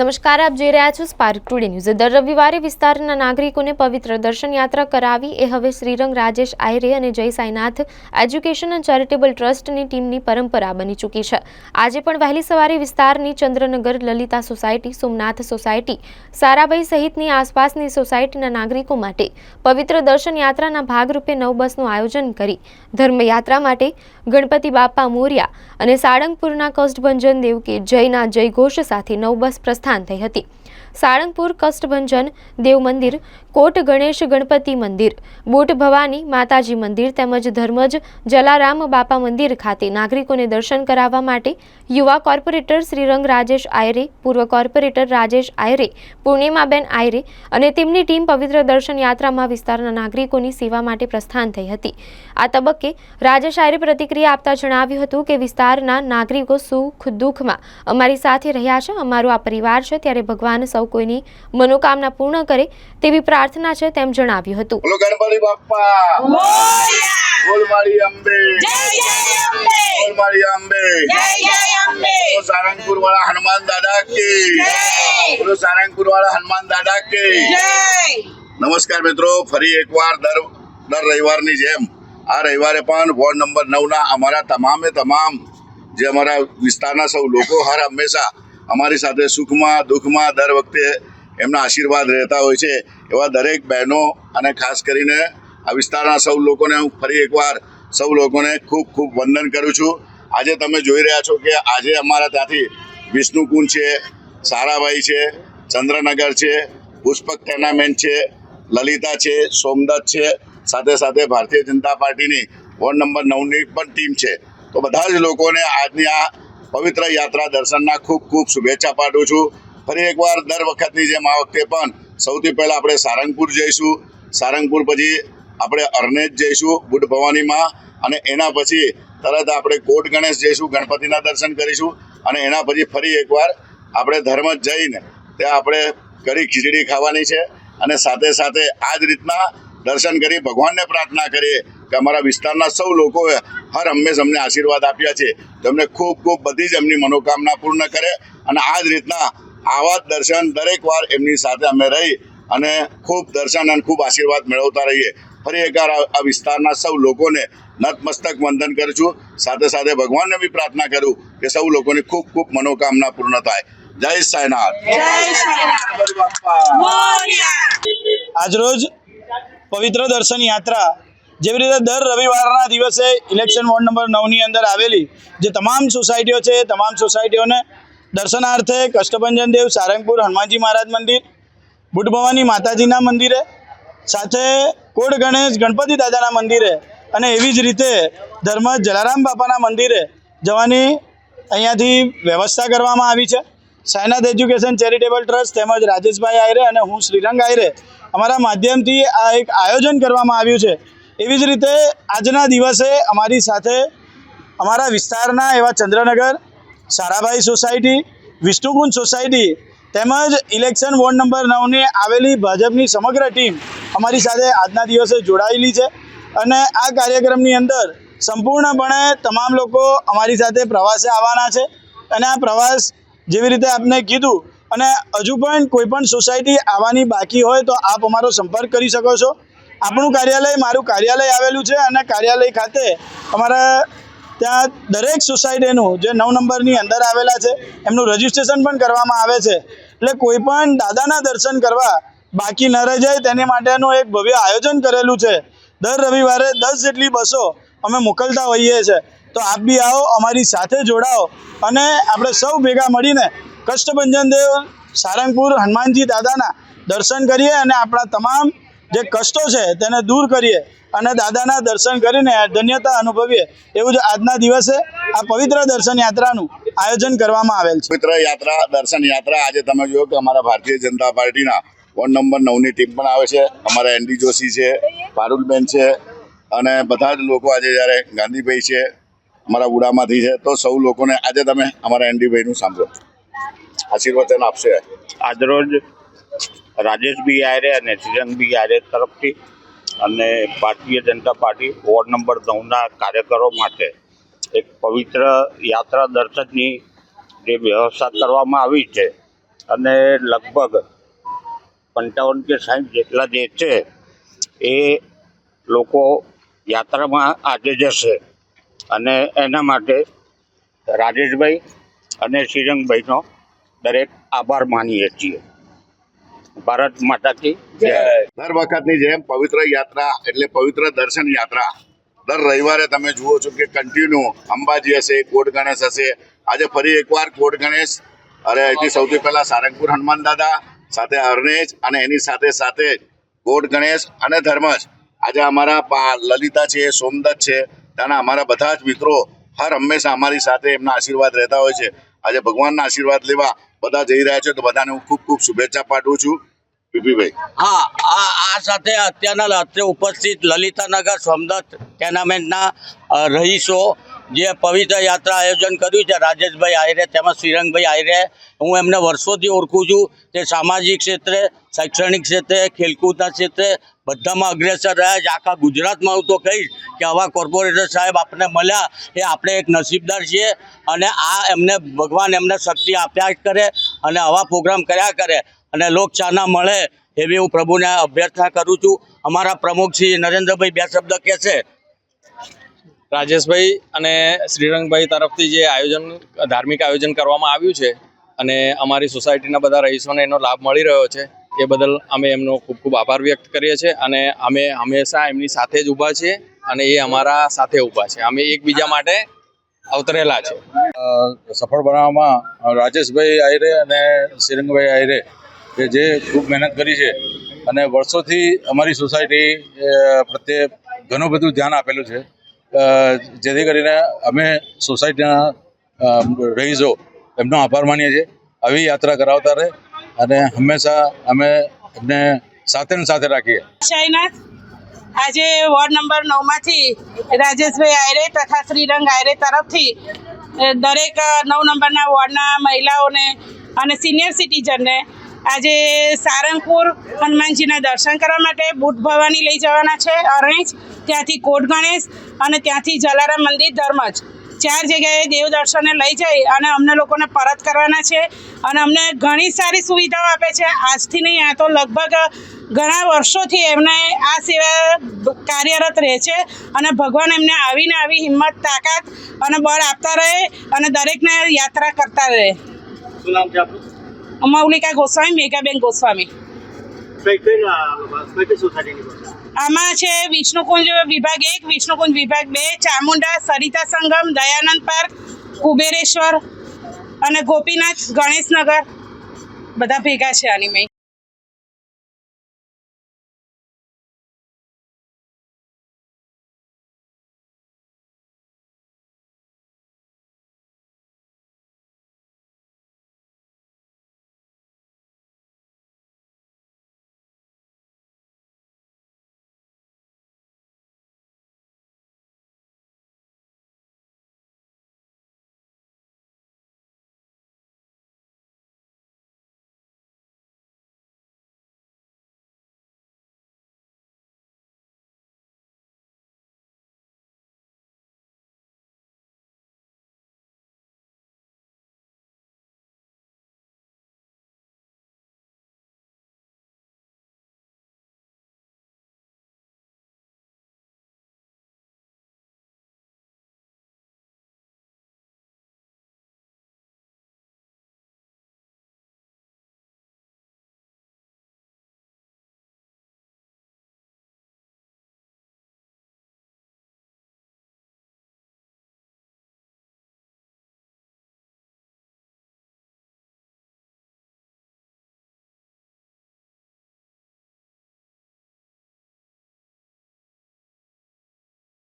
નમસ્કાર, આપ જોઈ રહ્યા છો સ્પાર્ક ટુડે ન્યૂઝ દર રવિવારે વિસ્તારના નાગરિકોને પવિત્ર દર્શન યાત્રા કરાવી, એ હવે શ્રીરંગ રાજેશ આયરે અને જય સાઈનાથ એજ્યુકેશન એન્ડ ચેરિટેબલ ટ્રસ્ટની ટીમની પરંપરા બની ચૂકી છે. આજે પણ વહેલી સવારે વિસ્તારની ચંદ્રનગર લલિતા સોસાયટી, સોમનાથ સોસાયટી, સારાભાઈ સહિતની આસપાસની સોસાયટીના નાગરિકો માટે પવિત્ર દર્શન યાત્રાના ભાગરૂપે નવ બસનું આયોજન કરી, ધર્મયાત્રા માટે ગણપતિ બાપા મોર્યા અને સાળંગપુરના કષ્ટભંજન દેવ કે જયના જયઘોષ સાથે નવ બસ પ્રસ્થાન થઈ હતી. સાળંગપુર કષ્ટભંજન દેવ મંદિર કોટ ગણેશ ગણપતિ મંદિર, બોટ ભવાની માતાજી મંદિર તેમજ ધર્મજ જલારામ બાપા મંદિર ખાતે નાગરિકોને દર્શન કરાવવા માટે યુવા કોર્પોરેટર શ્રીરંગ રાજેશ આયરે, પૂર્વ કોર્પોરેટર રાજેશ આયરે, પૂર્ણિમાબેન આયરે અને તેમની ટીમ પવિત્ર દર્શન યાત્રામાં વિસ્તારના નાગરિકોની સેવા માટે પ્રસ્થાન થઈ હતી. આ તબક્કે રાજેશ આયરે પ્રતિક્રિયા આપતા જણાવ્યું હતું કે વિસ્તારના નાગરિકો સુખ દુઃખમાં અમારી સાથે રહ્યા છે, અમારો આ પરિવાર છે, ત્યારે ભગવાન સૌ કોઈની મનોકામના પૂર્ણ કરે તેવી પ્રાર્થના છે તેમ જણાવ્યું હતું. ગણપતિ બાપ્પા બોલ મારી અંબે. બોલ મારી અંબે. સારંગપુર વાળા હનુમાન દાદા કે. બોલો સારંગપુર વાળા હનુમાન દાદા કે. નમસ્કાર મિત્રો ફરી એકવાર દર દર રવિવારની જેમ આ રવિવારે પણ વોર્ડ નંબર નવના અમારા તમામે તમામ જે અમારા વિસ્તારના સૌ લોકો હર હંમેશા અમારી સાથે સુખમાં દુઃખમાં દર વખતે એમના આશીર્વાદ રહેતા હોય છે એવા દરેક બહેનો અને ખાસ કરીને આ વિસ્તારના સૌ લોકોને હું ફરી એકવાર સૌ લોકોને ખૂબ ખૂબ વંદન કરું છું. આજે તમે જોઈ રહ્યા છો કે આજે અમારા ત્યાંથી વિષ્ણુકુંજ છે, સારાભાઈ છે, ચંદ્રનગર છે, પુષ્પક ટેર્નામેન્ટ છે, લલિતા છે, સોમદત્ત છે, સાથે સાથે ભારતીય જનતા પાર્ટીની વોર્ડ નંબર નવની પણ ટીમ છે. તો બધા જ લોકોને આજની આ પવિત્ર યાત્રા દર્શનના ખૂબ ખૂબ શુભેચ્છા પાઠવું છું. ફરી એકવાર દર વખતની જેમ આ વખતે પણ સૌથી પહેલાં આપણે સારંગપુર જઈશું. સારંગપુર પછી આપણે અરનેજ જઈશું બુટ ભવાનીમાં અને એના પછી તરત આપણે કોટ ગણેશ જઈશું, ગણપતિના દર્શન કરીશું અને એના પછી ફરી એકવાર આપણે ધર્મ જઈને ત્યાં આપણે કરી ખીચડી ખાવાની છે અને સાથે સાથે આ જ રીતના દર્શન કરી ભગવાનને પ્રાર્થના કરીએ કે અમારા વિસ્તારના સૌ લોકોએ હર હંમેશ અમને આશીર્વાદ આપ્યા છે. તેમને ખૂબ ખૂબ બધી જ એમની મનોકામના પૂર્ણ કરે અને આ જ રીતના આવા દર્શન દરેક વાર એમની સાથે અમે રહી અને ખૂબ દર્શન અને ખૂબ આશીર્વાદ મેળવતા રહીએ. ફરી એકવાર આ વિસ્તારના સૌ લોકોને નતમસ્તક વંદન કરું છું. સાથે સાથે ભગવાનને બી પ્રાર્થના કરું કે સૌ લોકોની ખૂબ ખૂબ મનોકામના પૂર્ણ થાય. જય સાયનાથ. આજરોજ પવિત્ર દર્શન યાત્રા જેવી રીતે દર રવિવારના દિવસે ઇલેક્શન વોર્ડ નંબર નવની અંદર આવેલી જે તમામ સોસાયટીઓ છે એ તમામ સોસાયટીઓને દર્શનાર્થે કષ્ટભંજન દેવ, સારંગપુર, હનુમાનજી મહારાજ મંદિર બુટ ભવાની માતાજીના મંદિરે, સાથે કોડ ગણેશ, ગણપતિ દાદાના મંદિરે અને એવી જ રીતે ધર્મ જલારામ બાપાના મંદિરે જવાની અહીંયાથી વ્યવસ્થા કરવામાં આવી છે. સાયનાથ એજ્યુકેશન ચેરિટેબલ ટ્રસ્ટ તેમજ રાજેશભાઈ આયરે અને હું શ્રીરંગ આયરે અમારા માધ્યમથી આ એક આયોજન કરવામાં આવ્યું છે. એવી જ રીતે આજના દિવસે અમારી સાથે અમારા વિસ્તારના એવા ચંદ્રનગર સારાભાઈ સોસાયટી વિષ્ણુકુંજ સોસાયટી તેમજ ઇલેક્શન વોર્ડ નંબર નવની આવેલી ભાજપની સમગ્ર ટીમ અમારી સાથે આજના દિવસે જોડાયેલી છે અને આ કાર્યક્રમની અંદર સંપૂર્ણપણે તમામ લોકો અમારી સાથે પ્રવાસે આવવાના છે અને આ પ્રવાસ જેવી રીતે આપને કીધું અને હજુ પણ કોઈપણ સોસાયટી આવવાની બાકી હોય તો આપ અમારો સંપર્ક કરી શકો છો. આપણું કાર્યાલય મારું કાર્યાલય આવેલું છે અને કાર્યાલય ખાતે અમારા ત્યાં દરેક સોસાયટીનું જે નવ નંબરની અંદર આવેલા છે, એમનું રજીસ્ટ્રેશન પણ કરવામાં આવે છે. એટલે કોઈ પણ દાદાના દર્શન કરવા બાકી ન રહી જાય, તેની માટેનું એક ભવ્ય આયોજન કરેલું છે. દર રવિવારે દસ જેટલી બસો અમે મોકલતા હોઈએ છીએ તો આપ બી આવો, અમારી સાથે જોડાઓ અને આપણે સૌ ભેગા મળીને કષ્ટભંજન દેવ, સારંગપુર, હનુમાનજી દાદાના દર્શન કરીએ અને આપણા તમામ જે કષ્ટો છે તેને દૂર કરીએ અને દાદાના દર્શન કરીને ધન્યતા અનુભવીએ એવું જ આજના દિવસે આ પવિત્ર દર્શન યાત્રાનું આયોજન કરવામાં આવેલ છે. પવિત્ર યાત્રા દર્શન યાત્રા આજે તમે જોયો કે અમારા ભારતીય જનતા પાર્ટીના વોર્ડ નંબર નવની ટીમ પણ આવે છે. અમારા એનડી જોશી છે પારુલબેન છે અને બધા જ લોકો આજે જ્યારે ગાંધીભાઈ છે અમારા ઉડામાંથી છે તો સૌ લોકોને આજે તમે અમારા એનડીભાઈનું સાંભળો. આશીર્વચન આપશે. આજરોજ રાજેશભાઈ આયરે અને શ્રીરંગભાઈ આયરે તરફથી. અને Bharatiya Janata party ward number નવના કાર્યકરો માટે એક પવિત્ર યાત્રા દર્શનની જે વ્યવસ્થા કરવામાં આવી છે અને લગભગ પંચાવન કે સાહીઠ જેટલા જે છે એ લોકો યાત્રામાં આજે જશે. અને એના માટે રાજેશભાઈ અને શ્રીરંગભાઈનો દરેક આભાર માનીએ છીએ. ભારત માતા કી જય. દર વખતની જેમ પવિત્ર યાત્રા એટલે પવિત્ર દર્શન યાત્રા. દર રવિવારે તમે જુઓ છો કે કન્ટિન્યુ અંબાજી હશે કોટ ગણેશ હશે. આજે ફરી એકવાર કોટ ગણેશ. અરે અહીંથી સૌથી પહેલા સારંગપુર હનુમાન દાદા સાથે અરણેજ અને એની સાથે સાથે કોટ ગણેશ અને ધર્મજ. આજે અમારા લલિતા છે સોમદત્ત છે. ત્યાંના અમારા બધા જ મિત્રો હર હંમેશા અમારી સાથે એમના આશીર્વાદ રહેતા હોય છે. આજે ભગવાનના આશીર્વાદ લેવા બધા જઈ રહ્યા છે તો બધાને હું ખૂબ ખૂબ શુભેચ્છા પાઠવું છું. પીપીભાઈ. હા, આ આ સાથે અત્યારના અત્રે ઉપસ્થિત લલિતાનગર સોમદત્ત ટેનામેન્ટના રહીશો જે પવિત્ર યાત્રા આયોજન કર્યું છે, રાજેશભાઈ આયરે તેમજ શ્રીરંગભાઈ આયરે. હું એમને વર્ષોથી ઓળખું છું. તે સામાજિક ક્ષેત્રે, શૈક્ષણિક ક્ષેત્રે, ખેલકૂદના ક્ષેત્રે બધામાં અગ્રેસર રહ્યા છે. આખા ગુજરાતમાં હું તો કહીશ કે આવા કોર્પોરેટર સાહેબ આપણને મળ્યા એ આપણે એક નસીબદાર છીએ અને આ એમને ભગવાન એમને શક્તિ આપ્યા કરે અને આવા પ્રોગ્રામ કર્યા કરે અને લોકચાના મળે એવી હું પ્રભુને અભ્યર્થના કરું છું. અમારા પ્રમુખ શ્રી નરેન્દ્રભાઈ બે શબ્દ કહેશે રાજેશભાઈ અને શ્રીરંગભાઈ તરફથી જે આયોજન, ધાર્મિક આયોજન કરવામાં આવ્યું છે અને અમારી સોસાયટીના બધા રહીશોને એનો લાભ મળી રહ્યો છે. એ બદલ અમે એમનો ખૂબ ખૂબ આભાર વ્યક્ત કરીએ છીએ અને અમે હંમેશા એમની સાથે જ ઊભા છીએ અને એ અમારા સાથે ઊભા છે. અમે એકબીજા માટે અવતરેલા છે. સફળ બનાવવામાં રાજેશભાઈ આયરે અને શ્રીરંગભાઈ આયરે કે જે ખૂબ મહેનત કરી છે અને વર્ષોથી અમારી સોસાયટી પ્રત્યે ઘણું બધું ધ્યાન આપેલું છે. જેથી કરીને અમે સોસાયટીના રહીશો એમનો આભાર માનીએ છીએ. આવી યાત્રા કરાવતા રહે. અને હંમેશા અમે એમને સાથે ને સાથે રાખીએ. આજે વોર્ડ નંબર નવમાંથી રાજેશભાઈ આયરે તથા શ્રીરંગ આયરે તરફથી દરેક નવ નંબરના વોર્ડના મહિલાઓને અને સિનિયર સિટીઝનને આજે સારંગપુર હનુમાનજીના દર્શન કરવા માટે બુટ ભવાની લઈ જવાના છે અરણેજ ત્યાંથી કોટ ગણેશ અને ત્યાંથી જલારામ મંદિર ધર્મજ. ચાર જગ્યાએ દેવ દર્શને લઈ જઈ અને અમને લોકોને પરત કરવાના છે અને અમને ઘણી સારી સુવિધાઓ આપે છે. આજથી નહીં આ તો લગભગ ઘણા વર્ષોથી એમને આ સેવા કાર્યરત રહે છે અને ભગવાન એમને આવીને આવી હિંમત તાકાત અને બળ આપતા રહે અને દરેકને યાત્રા કરતા રહે. મૌલિકા ગોસ્વામી મેઘાબેન ગોસ્વામી. આમાં છે વિષ્ણુકુંજ વિભાગ એક, વિષ્ણુકુંજ વિભાગ બે, ચામુંડા સરિતા સંગમ, દયાનંદ પાર્ક, કુબેરેશ્વર અને ગોપીનાથ ગણેશનગર. બધા ભેગા છે આની મેં